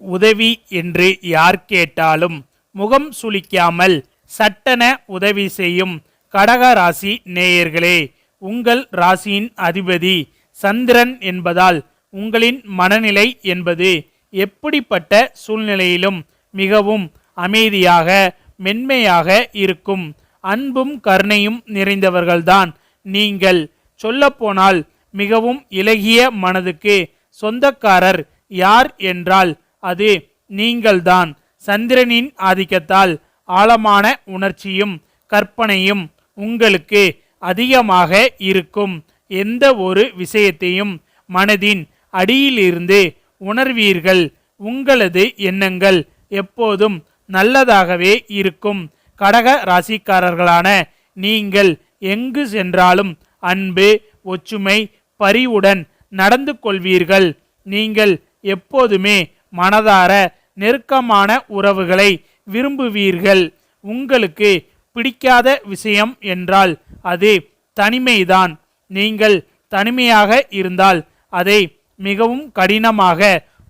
உதவி என்று யார் கேட்டாலும் முகம் சுளிக்காமல் சட்டென உதவி செய்யும் கடக ராசி நேயர்களே உங்கள் ராசியின் அதிபதி சந்திரன் என்பதால் உங்களின் மனநிலை என்பது எப்படிப்பட்ட சூழ்நிலையிலும் மிகவும் அமைதியாக மென்மையாக இருக்கும். அன்பும் கருணையும் நிறைந்தவர்கள்தான் நீங்கள். சொல்லப்போனால் மிகவும் இலகிய மனதுக்கு சொந்தக்காரர் யார் என்றால் அது நீங்கள்தான். சந்திரனின் ஆதிக்கத்தால் ஆழமான உணர்ச்சியும் கற்பனையும் உங்களுக்கு அதிகமாக இருக்கும். எந்த ஒரு விஷயத்தையும் மனதின் அடியிலிருந்து உணர்வீர்கள். உங்களது எண்ணங்கள் எப்போதும் நல்லதாகவே இருக்கும். கடக ராசிக்காரர்களான நீங்கள் எங்கு சென்றாலும் அன்பு ஒற்றுமை பரிவுடன் நடந்து கொள்வீர்கள். நீங்கள் எப்போதுமே மனதார நெருக்கமான உறவுகளை விரும்புவீர்கள். உங்களுக்கு பிடிக்காத விஷயம் என்றால் அது தனிமைதான். நீங்கள் தனிமையாக இருந்தால் அதை மிகவும் கடினமாக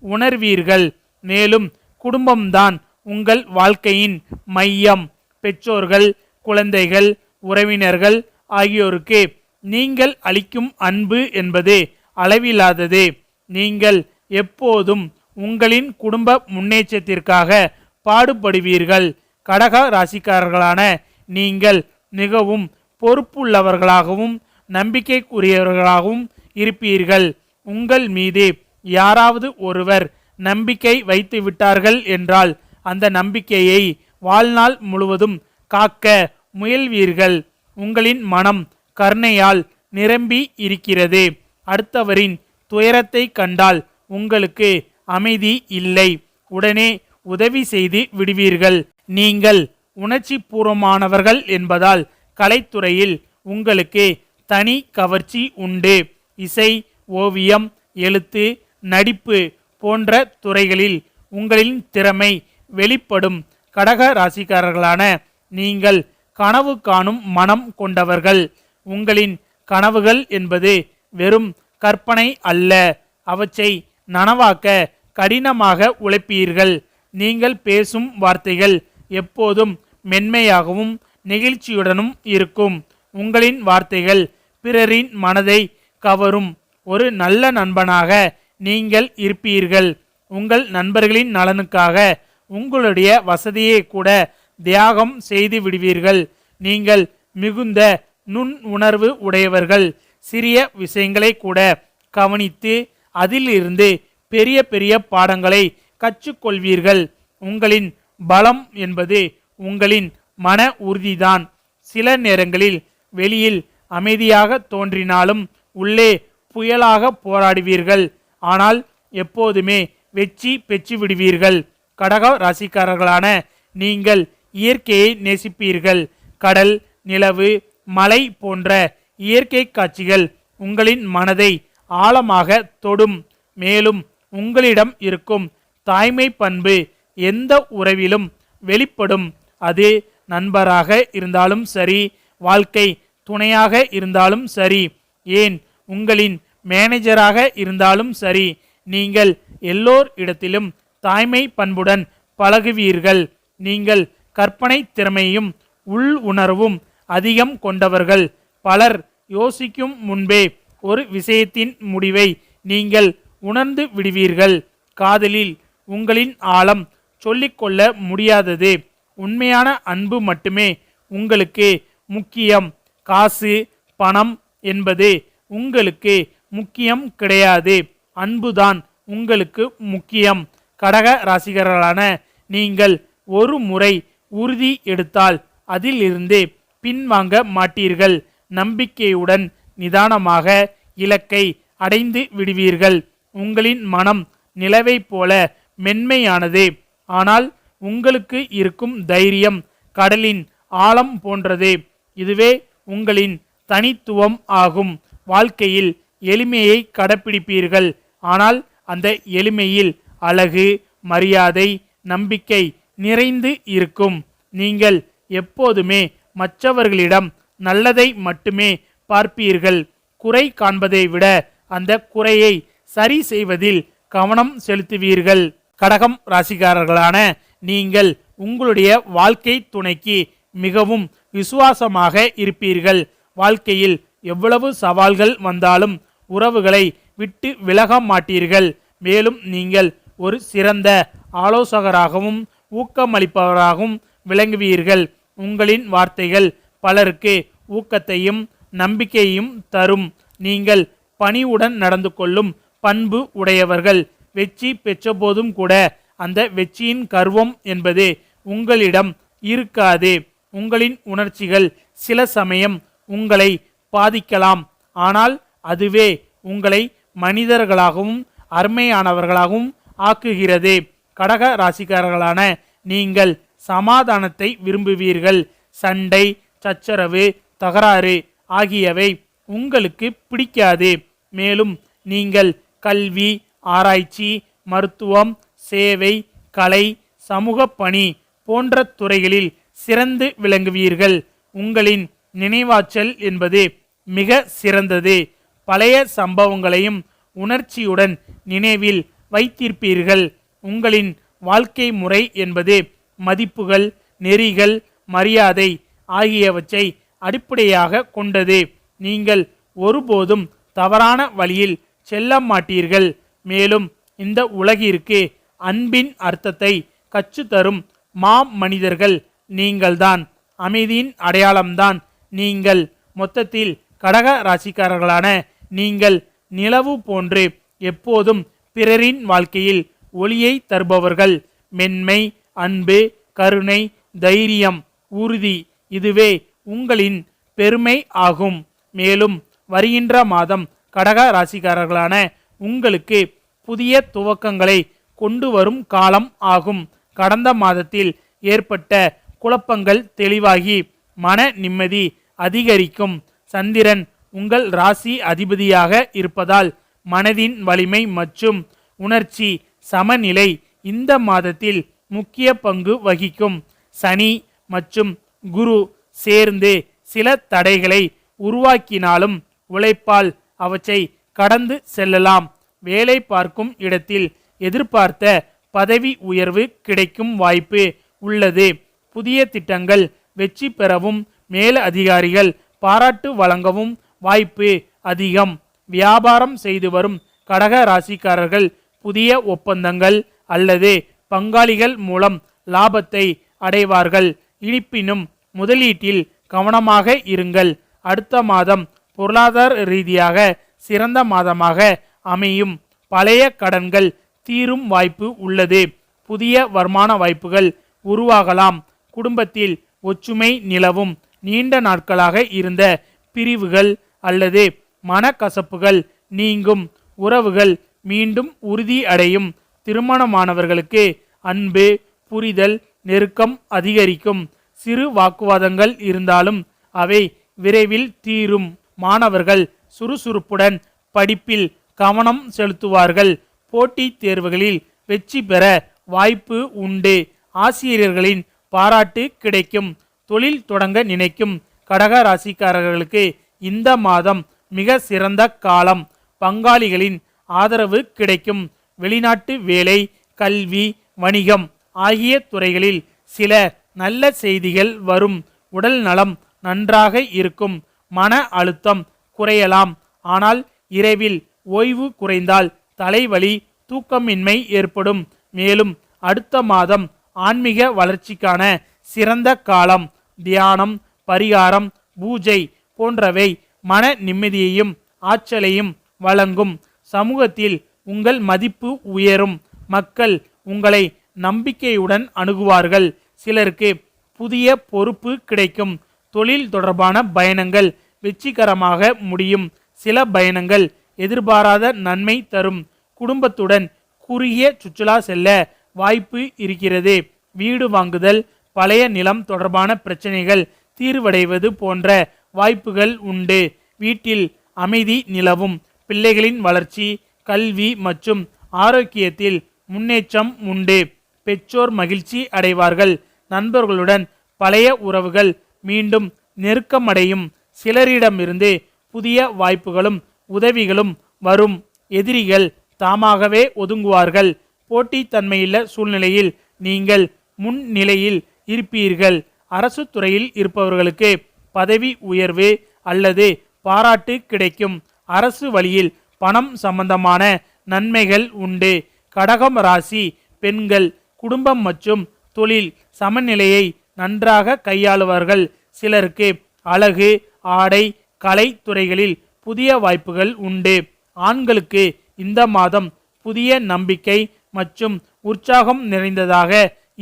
உணர்வீர்கள். மேலும் குடும்பம்தான் உங்கள் வாழ்க்கையின் மையம். பெற்றோர்கள் குழந்தைகள் உறவினர்கள் ஆகியோருக்கு நீங்கள் அளிக்கும் அன்பு என்பது அளவில்லாதது. நீங்கள் எப்போதும் உங்களின் குடும்ப முன்னேற்றத்திற்காக பாடுபடுவீர்கள். கடக ராசிக்காரர்களான நீங்கள் மிகவும் பொறுப்புள்ளவர்களாகவும் நம்பிக்கைக்குரியவர்களாகவும் இருப்பீர்கள். உங்கள் மீது யாராவது ஒருவர் நம்பிக்கை வைத்து விட்டார்கள் என்றால் அந்த நம்பிக்கையை வாழ்நாள் முழுவதும் காக்க முயல்வீர்கள். உங்களின் மனம் கருணையால் நிரம்பி இருக்கிறது. அடுத்தவரின் துயரத்தை கண்டால் உங்களுக்கு அமைதி இல்லை. உடனே உதவி செய்து விடுவீர்கள். நீங்கள் உணர்ச்சி பூர்வமானவர்கள் என்பதால் கலைத்துறையில் உங்களுக்கு தனி கவர்ச்சி உண்டு. இசை ஓவியம் எழுத்து நடிப்பு போன்ற துறைகளில் உங்களின் திறமை வெளிப்படும் கடக ராசிக்காரர்களான நீங்கள் கனவு காணும் மனம் கொண்டவர்கள். உங்களின் கனவுகள் என்பது வெறும் கற்பனை அல்ல. அவற்றை நனவாக்க கடினமாக உழைப்பீர்கள். நீங்கள் பேசும் வார்த்தைகள் எப்போதும் மென்மையாகவும் நெகிழ்ச்சியுடனும் இருக்கும். உங்களின் வார்த்தைகள் பிறரின் மனதை கவரும். ஒரு நல்ல நண்பனாக நீங்கள் இருப்பீர்கள். உங்கள் நண்பர்களின் நலனுக்காக உங்களுடைய வசதியை கூட தியாகம் செய்து விடுவீர்கள். நீங்கள் மிகுந்த நுண் உணர்வு உடையவர்கள். சிறிய விஷயங்களை கூட கவனித்து அதிலிருந்து பெரிய பெரிய பாடங்களை கற்றுக்கொள்வீர்கள். உங்களின் பலம் என்பது உங்களின் மன உறுதிதான். சில நேரங்களில் வெளியில் அமைதியாக தோன்றினாலும் உள்ளே புயலாக போராடுவீர்கள். ஆனால் எப்போதுமே வெற்றி பெற்று விடுவீர்கள். கடக ராசிக்காரர்களான நீங்கள் இயற்கையை நேசிப்பீர்கள். கடல் நிலவு மலை போன்ற இயற்கை காட்சிகள் உங்களின் மனதை ஆழமாக தொடும். மேலும் உங்களிடம் இருக்கும் தாய்மை பண்பு எந்த உறவிலும் வெளிப்படும். அது நண்பராக இருந்தாலும் சரி வாழ்க்கை துணையாக இருந்தாலும் சரி ஏன் உங்களின் மேனேஜராக இருந்தாலும் சரி நீங்கள் எல்லோர் இடத்திலும் தாய்மை பண்புடன் பழகுவீர்கள். நீங்கள் கற்பனை திறமையும் உள் உணர்வும் அதிகம் கொண்டவர்கள். பலர் யோசிக்கும் முன்பே ஒரு விஷயத்தின் முடிவை நீங்கள் உணர்ந்து விடுவீர்கள். காதலில் உங்களின் ஆழம் சொல்லிக்கொள்ள முடியாதது. உண்மையான அன்பு மட்டுமே உங்களுக்கு முக்கியம். காசு பணம் என்பது உங்களுக்கு முக்கியம் கிடையாது. அன்புதான் உங்களுக்கு முக்கியம். கடக ராசிகர்களான நீங்கள் ஒரு முறை உறுதி எடுத்தால் அதிலிருந்து பின்வாங்க மாட்டீர்கள். நம்பிக்கையுடன் நிதானமாக இலக்கை அடைந்து விடுவீர்கள். உங்களின் மனம் நிலவைப் போல மென்மையானது. ஆனால் உங்களுக்கு இருக்கும் தைரியம் கடலின் ஆழம் போன்றது. இதுவே உங்களின் தனித்துவம் ஆகும். வாழ்க்கையில் எளிமையை கடைப்பிடிப்பீர்கள். ஆனால் அந்த எளிமையில் அழகு மரியாதை நம்பிக்கை நிறைந்து இருக்கும். நீங்கள் எப்போதுமே மற்றவர்களிடம் நல்லதை மட்டுமே பார்ப்பீர்கள். குறை காண்பதை விட அந்த குறையை சரி செய்வதில் கவனம் செலுத்துவீர்கள். கடகம் ராசிக்காரர்களான நீங்கள் உங்களுடைய வாழ்க்கை துணைக்கு மிகவும் விசுவாசமாக இருப்பீர்கள். வாழ்க்கையில் எவ்வளவு சவால்கள் வந்தாலும் உறவுகளை விட்டு விலக மாட்டீர்கள். மேலும் நீங்கள் ஒரு சிறந்த ஆலோசகராகவும் ஊக்கமளிப்பவராகவும் விளங்குவீர்கள். உங்களின் வார்த்தைகள் பலருக்கு ஊக்கத்தையும் நம்பிக்கையும் தரும். நீங்கள் பணிவுடன் நடந்து கொள்ளும் பண்பு உடையவர்கள். வெற்றி பெற்றபோதும் கூட அந்த வெற்றியின் கர்வம் என்பது உங்களிடம் இருக்காது. உங்களின் உணர்ச்சிகள் சில சமயம் உங்களை பாதிக்கலாம். ஆனால் அதுவே உங்களை மனிதர்களாகவும் அருமையானவர்களாகவும் ஆக்குகிறது. கடக ராசிக்காரர்களான நீங்கள் சமாதானத்தை விரும்புவீர்கள். சண்டை சச்சரவு தகராறு ஆகியவை உங்களுக்கு பிடிக்காது. மேலும் நீங்கள் கல்வி ஆராய்ச்சி மருத்துவம் சேவை கலை சமூக பணி போன்ற துறைகளில் சிறந்து விளங்குவீர்கள். உங்களின் நினைவாற்றல் என்பது மிக சிறந்தது. பழைய சம்பவங்களையும் உணர்ச்சியுடன் நினைவில் வைத்திருப்பீர்கள். உங்களின் வாழ்க்கை முறை என்பது மதிப்புகள் நெறிகள் மரியாதை ஆகியவற்றை அடிப்படையாக கொண்டது. நீங்கள் ஒருபோதும் தவறான வழியில் செல்ல மாட்டீர்கள். மேலும் இந்த உலகிற்கு அன்பின் அர்த்தத்தை கற்றுத்தரும் மா மனிதர்கள் நீங்கள்தான். அமைதியின் அடையாளம்தான் நீங்கள். மொத்தத்தில் கடக ராசிக்காரர்களான நீங்கள் நிலவு போன்று எப்போதும் பிறரின் வாழ்க்கையில் ஒளியை தருபவர்கள். மென்மை அன்பு கருணை தைரியம் உறுதி இதுவே உங்களின் பெருமை ஆகும். மேலும் வருகின்ற மாதம் கடக ராசிக்காரர்களான உங்களுக்கு புதிய துவக்கங்களை கொண்டு வரும் காலம் ஆகும். கடந்த மாதத்தில் ஏற்பட்ட குழப்பங்கள் தெளிவாகி மன நிம்மதி அதிகரிக்கும். சந்திரன் உங்கள் ராசி அதிபதியாக இருப்பதால் மனதின் வலிமை மற்றும் உணர்ச்சி சமநிலை இந்த மாதத்தில் முக்கிய பங்கு வகிக்கும். சனி மற்றும் குரு சேர்ந்து சில தடைகளை உருவாக்கினாலும் உழைப்பால் அவற்றை கடந்து செல்லலாம். வேலை பார்க்கும் இடத்தில் எதிர்பார்த்த பதவி உயர்வு கிடைக்கும் வாய்ப்பு உள்ளது. புதிய திட்டங்கள் வெற்றி பெறவும் மேல அதிகாரிகள் பாராட்டு வழங்கவும் வாய்ப்பு அதிகம். வியாபாரம் செய்து வரும் கடக ராசிக்காரர்கள் புதிய ஒப்பந்தங்கள் அல்லது பங்காளிகள் மூலம் லாபத்தை அடைவார்கள். இருப்பினும் முதலீட்டில் கவனமாக இருங்கள். அடுத்த மாதம் பொருளாதார ரீதியாக சிறந்த மாதமாக அமையும். பழைய கடன்கள் தீரும் வாய்ப்பு உள்ளது. புதிய வருமான வாய்ப்புகள் உருவாகலாம். குடும்பத்தில் ஒற்றுமை நிலவும். நீண்ட நாட்களாக இருந்த பிரிவுகள் அல்லது மனக்கசப்புகள் நீங்கும். உறவுகள் மீண்டும் உறுதி அடையும். திருமணமானவர்களுக்கு அன்பு புரிதல் நெருக்கம் அதிகரிக்கும். சிறு வாக்குவாதங்கள் இருந்தாலும் அவை விரைவில் தீரும். மாணவர்கள் சுறுசுறுப்புடன் படிப்பில் கவனம் செலுத்துவார்கள். போட்டித் தேர்வுகளில் வெற்றி பெற வாய்ப்பு உண்டு. ஆசிரியர்களின் பாராட்டு கிடைக்கும். தொழில் தொடங்க நினைக்கும் கடக ராசிக்காரர்களுக்கு இந்த மாதம் மிக சிறந்த காலம். பங்காளிகளின் ஆதரவு கிடைக்கும். வெளிநாட்டு வேலை கல்வி வணிகம் ஆகிய துறைகளில் சில நல்ல செய்திகள் வரும். உடல் நலம் நன்றாக இருக்கும். மன அழுத்தம் குறையலாம். ஆனால் இரவில் ஓய்வு குறைந்தால் தலைவலி தூக்கமின்மை ஏற்படும். மேலும் அடுத்த மாதம் ஆன்மீக வளர்ச்சிக்கான சிறந்த காலம் தியானம் பரிகாரம் பூஜை போன்றவை மன நிம்மதியையும் ஆற்றலையும் வழங்கும். சமூகத்தில் உங்கள் மதிப்பு உயரும். மக்கள் உங்களை நம்பிக்கையுடன் அணுகுவார்கள். சிலருக்கு புதிய பொறுப்பு கிடைக்கும். தொழில் தொடர்பான பயணங்கள் வெற்றிகரமாக முடியும். சில பயணங்கள் எதிர்பாராத நன்மை தரும். குடும்பத்துடன் குறுகிய சுற்றுலா செல்ல வாய்ப்பு இருக்கிறது. வீடு வாங்குதல் பழைய நிலம் தொடர்பான பிரச்சனைகள் தீர்வடைவது போன்ற வாய்ப்புகள் உண்டு. வீட்டில் அமைதி நிலவும். பிள்ளைகளின் வளர்ச்சி கல்வி மற்றும் ஆரோக்கியத்தில் முன்னேற்றம் உண்டு. பெற்றோர் மகிழ்ச்சி அடைவார்கள். நண்பர்களுடன் பழைய உறவுகள் மீண்டும் நெருக்கமடையும் சிலரிடமிருந்து புதிய வாய்ப்புகளும் உதவிகளும் வரும். எதிரிகள் தாமாகவே ஒதுங்குவார்கள். போட்டித்தன்மையுள்ள சூழ்நிலையில் நீங்கள் முன்னிலையில் இருப்பீர்கள். அரசு துறையில் இருப்பவர்களுக்கு பதவி உயர்வு அல்லது பாராட்டு கிடைக்கும். அரசு வழியில் பணம் சம்பந்தமான நன்மைகள் உண்டு. கடகம் ராசி பெண்கள் குடும்பம் மற்றும் தொழில் சமநிலையை நன்றாக கையாளுவார்கள். சிலருக்கு அழகு ஆடை கலை துறைகளில் புதிய வாய்ப்புகள் உண்டு. ஆண்களுக்கு இந்த மாதம் புதிய நம்பிக்கை மற்றும் உற்சாகம் நிறைந்ததாக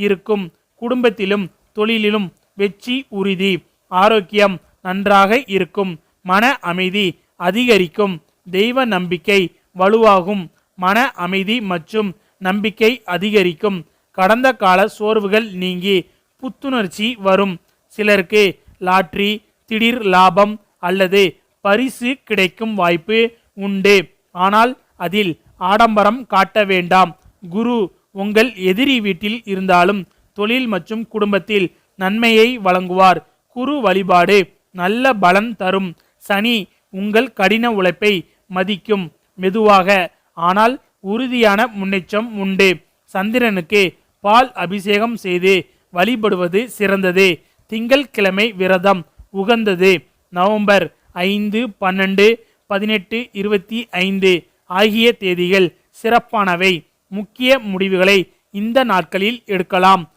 இருக்கும். குடும்பத்திலும் தொழிலிலும் வெற்றி உறுதி ஆரோக்கியம் நன்றாக இருக்கும். மன அமைதி அதிகரிக்கும். தெய்வ நம்பிக்கை வலுவாகும். மன அமைதி மற்றும் நம்பிக்கை அதிகரிக்கும். கடந்த கால சோர்வுகள் நீங்கி புத்துணர்ச்சி வரும். சிலருக்கு லாட்ரி திடீர் லாபம் அல்லது பரிசு கிடைக்கும் வாய்ப்பு உண்டு. ஆனால் அதில் ஆடம்பரம் காட்ட வேண்டாம். குரு உங்கள் எதிரி வீட்டில் இருந்தாலும் தொழில் மற்றும் குடும்பத்தில் நன்மையை வழங்குவார். குரு வழிபாடு நல்ல பலன் தரும். சனி உங்கள் கடின உழைப்பை மதிக்கும். மெதுவாக ஆனால் உறுதியான முன்னேற்றம் உண்டு. சந்திரனுக்கு பால் அபிஷேகம் செய்து வழிபடுவது சிறந்தது. திங்கள்கிழமை விரதம் உகந்தது. நவம்பர் ஐந்து பன்னெண்டு பதினெட்டு இருபத்தி ஐந்து ஆகிய தேதிகள் சிறப்பானவை. முக்கிய முடிவுகளை இந்த நாட்களில் எடுக்கலாம்.